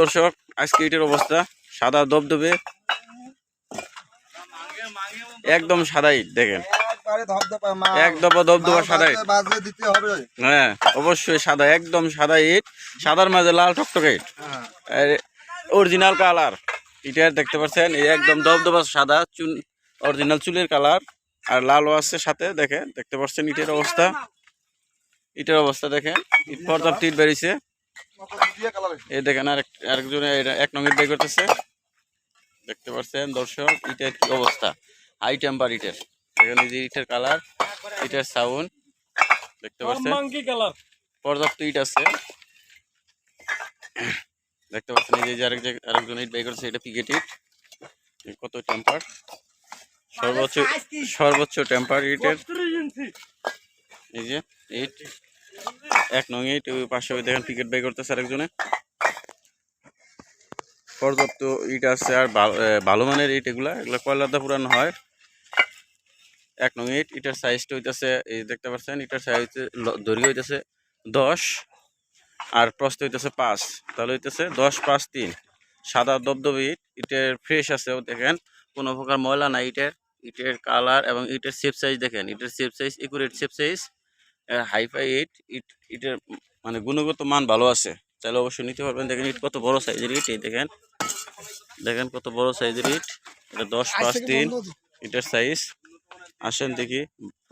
দর্শক, আজকে ইটের অবস্থা, সাদা দবদবে একদম সাদা ইট দেখেন সাদা ইট হ্যাঁ অবশ্যই সাদা, একদম সাদা ইট। সাদার মাঝে লাল ইট। অরিজিনাল কালার দেখতে একদম সাদা, চুন অরিজিনাল চুলের কালার আর লালও আছে সাথে, দেখেন, দেখতে পাচ্ছেন ইটের অবস্থা। ইটের অবস্থা দেখেন, ইট পর্যাপ্ত ইট বেরিয়েছে। এই দেখেন আরেক আরেকজনে এটা এক নঙ্গের বাই করতেছে। দেখতে পাচ্ছেন দর্শক ইটের কি অবস্থা? হাই টেম্পার ইটের। দেখেন এই যে ইটের কালার ইটের সাউন্ড দেখতে পাচ্ছেন? পর্যাপ্ত ইট আছে। দেখতে পাচ্ছেন এই যে আরেক আরেকজন ইট বাই করছে এটা পিকেট ইট। কত টেম্পার সর্বোচ্চ সর্বোচ্চ টেম্পার ইটের। এই যে ইট। এক নং ইট ওই পাশে দেখেন পিকেট বাই করতেছে আরেকজনে। পর্যাপ্ত ইট আছে আর ভালো মানের ইট এগুলা এগুলা কয়লাদা পুরানো হয়। এক নং ইট, ইটার সাইজটা হইতেছে, এই দেখতে পাচ্ছেন, ইটার সাইজ দৈর্ঘ্য হইতেছে দশ আর প্রস্থ হইতেছে পাঁচ। তাহলে হইতেছে দশ পাঁচ তিন। সাদা দবদবে ইট, ইটের ফ্রেশ আছে দেখেন। কোনো প্রকার ময়লা নাই ইটের। ইটের কালার এবং ইটের শেপ সাইজ দেখেন। ইটের shape size accurate shape size hi-fi ইট ইট ইটের মানে গুণগত মান ভালো আছে। তাহলে অবশ্যই নিতে পারবেন। দেখেন ইট কত বড় সাইজের ইট এই দেখেন। দেখেন কত বড় সাইজের ইট। এটা দশ পাঁচ তিন ইটের সাইজ। আসেন দেখি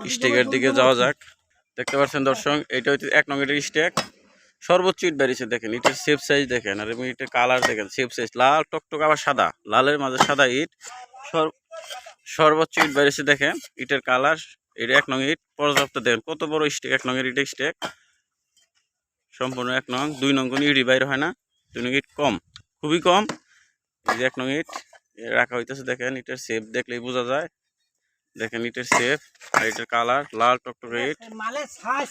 স্টেকের দিকে যাওয়া যাক। দেখতে পাচ্ছেন দর্শক এটা হচ্ছে এক নং ইটের স্টেক। সর্বোচ্চ ইট বেরিয়েছে দেখেন। ইটের সেফ সাইজ দেখেন আর এবং ইটের কালার দেখেন সেফ সাইজ লাল টকটক আবার সাদা। লালের মাঝে সাদা ইট। সর- সর্বোচ্চ ইট বেরিয়েছে দেখেন। ইটের কালার এটা এক নং ইট পর্যাপ্ত দেখেন কত বড় স্টেক এক নং এর ইটের স্টেক। সম্পূর্ণ এক নং দুই নং কোনো ইটই বাইরে হয় না দুই নং ইট কম খুবই কম। এই যে এক নং ইট রাখা হইতেছে দেখেন ইটের শেপ দেখলেই বোঝা যায়। দেখেন ইটের শেপ আর ইটের কালার লাল টকটকে ইট। মালের সাইজ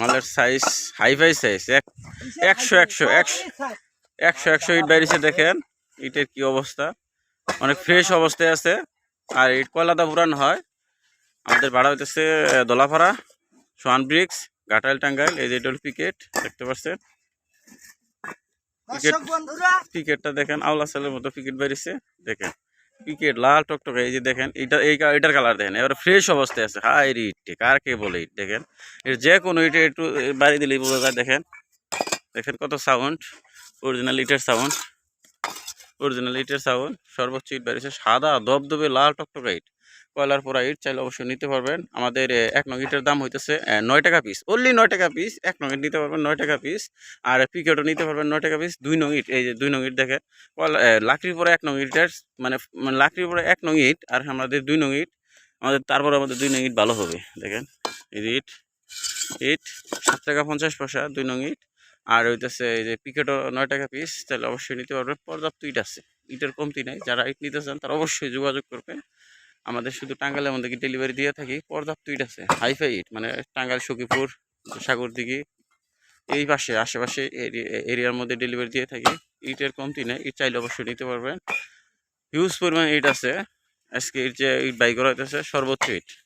মালের সাইজ হাই ফাই সাইজ এক একশো একশো একশো একশো একশো ইট বাইরেছে দেখেন। ইটের কি অবস্থা? অনেক ফ্রেশ অবস্থায় আছে আর ইট কয়লাদা পুরান হয় আমাদের ভাড়া হইতেছে আহ, দোলাপাড়া সোয়ান ব্রিক্স ঘাটাইল টাঙ্গাইল এই যে এটা হলো পিকেট দেখতে পাচ্ছেন? বন্ধুরা পিকেটটা দেখেন আওলা সালের মতো পিকেট বেরিয়েছে দেখেন। পিকেট লাল টকটকে এই যে দেখেন এটা এই এটার কালার দেখেন এবার ফ্রেশ অবস্থায় আছে হাই ইট কার কে বলে ইট দেখেন। এর যে কোনো ইটে একটু বাড়ি দিলেই বোঝা যায় দেখেন। দেখেন কত সাউন্ড অরিজিনাল ইটের সাউন্ড অরিজিনাল ইটের সাউন্ড সর্বোচ্চ ইট বেরিয়েছে সাদা দবদবে লাল, টকটকে ইট। কয়লার পোড়া ইট চাইলে অবশ্যই নিতে পারবেন। আমাদের এক নং ইটের দাম হইতেছে নয় টাকা পিস অনলি নয় টাকা পিস এক নং ইট নিতে পারবেন নয় টাকা পিস আর পিকেটও নিতে পারবেন নয় টাকা পিস দুই নং ইট, এই যে দুই নং ইট দেখে। কয়লা লাকড়ির পরে এক নং ইটের মানে মানে লাকড়ির পরে এক নং ইট, আর আমাদের দুই নং ইট, আমাদের, তারপরে আমাদের দুই নং ইট ভালো হবে, দেখেন। এই ইট ইট, সাত টাকা পঞ্চাশ পয়সা, দুই নং ইট। আর হইতেছে এই যে পিকেটও নয় টাকা পিস তাহলে অবশ্যই নিতে পারবেন পর্যাপ্ত ইট আছে। ইটের কমতি নাই। যারা ইট নিতে চান, তারা অবশ্যই যোগাযোগ করবেন। আমাদের শুধু টাঙ্গাইলের মধ্যে ডেলিভারি দিয়ে থাকি? পর্যাপ্ত ইট আছে। হাইফাই ইট মানে টাঙ্গাল সখীপুর, সাগরদিঘি, এই পাশে, আশেপাশে এরি- এরিয়ার মধ্যে ডেলিভারি দিয়ে থাকি। ইটের কমতি নেই। ইট চাইলে অবশ্যই নিতে পারবেন। হিউজ পরিমাণ ইট আছে। আজকে ইট যে ইট বাই করা হইতেছে, সর্বোচ্চ ইট।